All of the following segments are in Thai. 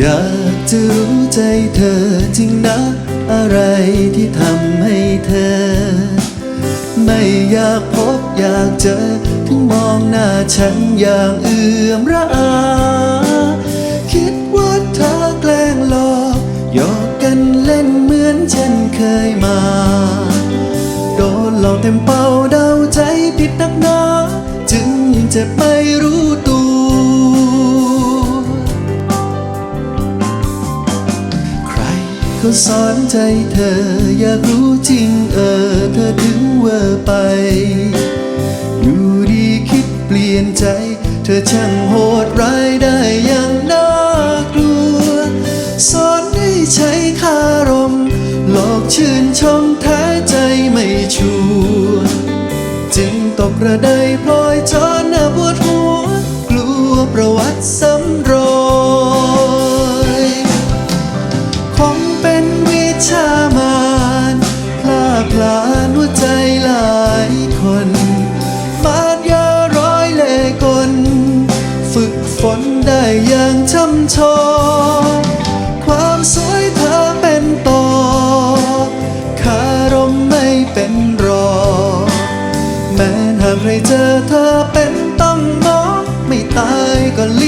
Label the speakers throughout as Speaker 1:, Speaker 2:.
Speaker 1: อยากจะรู้ใจเธอจริงนะ อะไรที่ทำให้เธอ ไม่อยากพบอยากเจอถึงมองหน้าฉันอย่างเอื่อมระอาคิดว่าเธอแกล้งหลอกหยอกกันเล่นเหมือนเช่นเคยมา โดนหลอกเต็มเป้าเดาใจผิดนักหนาจึงเจ็บไม่รู้ เขาสอนใจเธอ อยากรู้จริงเออเธอถึงเวอร์ไป อยู่ดีคิดเปลี่ยนใจ เธอช่างโหดร้ายได้อย่างน่ากลัว สอนให้ใช้คารม หลอกชื่นชมแท้ใจไม่ชัวร์จึงตกกระไดพลอยจอนหน้าปวดหัว กลัวประวัติซ้ำ โชองความสวยเธอเป็นต่อคารมไม่เป็นรอ แม้หากใครเจอเธอเป็นต้องมองไม่ตายก็ลี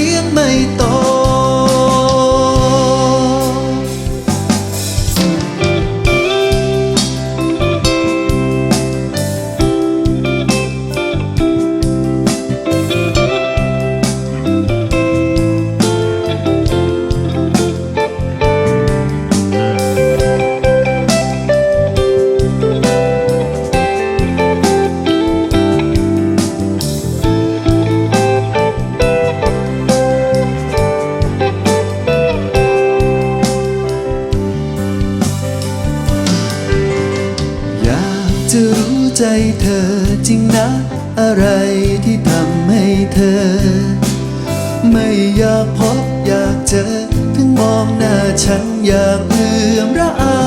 Speaker 1: ใจเธอจริงนะ อะไรที่ทำให้เธอ ไม่อยากพบอยากเจอ ถึงมองหน้าฉันอยางเอือมระอา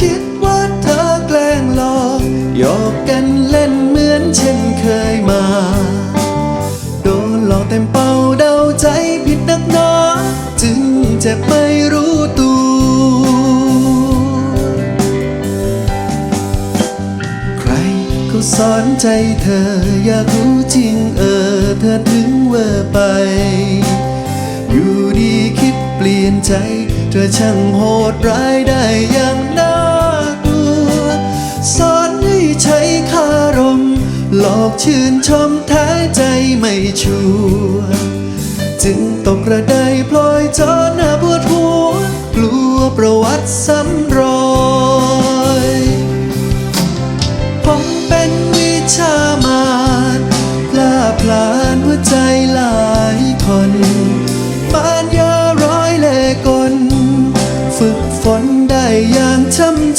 Speaker 1: คิดว่าเธอแกล้งหลอกหยอกกันเล่นเหมือนเช่นเคยมา โดนหลอกเต็มเป้า สอนใจเธออยากรู้จริงเออเธอถึงเวอร์ไป อยู่ดีคิดเปลี่ยนใจ เธอช่างโหดร้ายได้อย่างน่ากลัว สอนให้ใช้คารม หลอกชื่นชมแท้ใจไม่ชัวจึงตกกระไดพลอยจอหน้าปวดหัว กลัวประวัติซ้ำ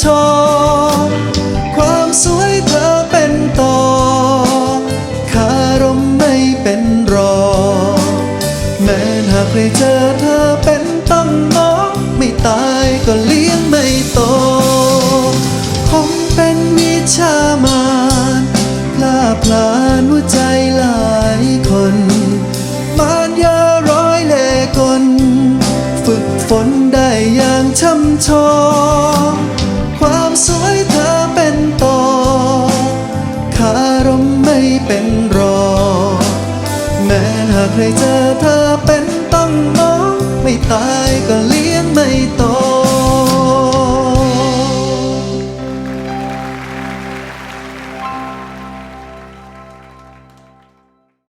Speaker 1: ชอง ความสวยเธอเป็นต่อคารมไม่เป็นรอ แม้หากใครเจอเธอเป็นต้องมองไม่ตายก็เลี้ยงไม่โต คงเป็นวิชามารพลาพลานหัวใจหลายคน มารยาร้อยเล่กล ฝึกฝนได้อย่างช่ำชอง เป็นรอ แม้หากใครเจอเธอเป็นต้องมอง ไม่ตายก็เลี้ยงไม่โต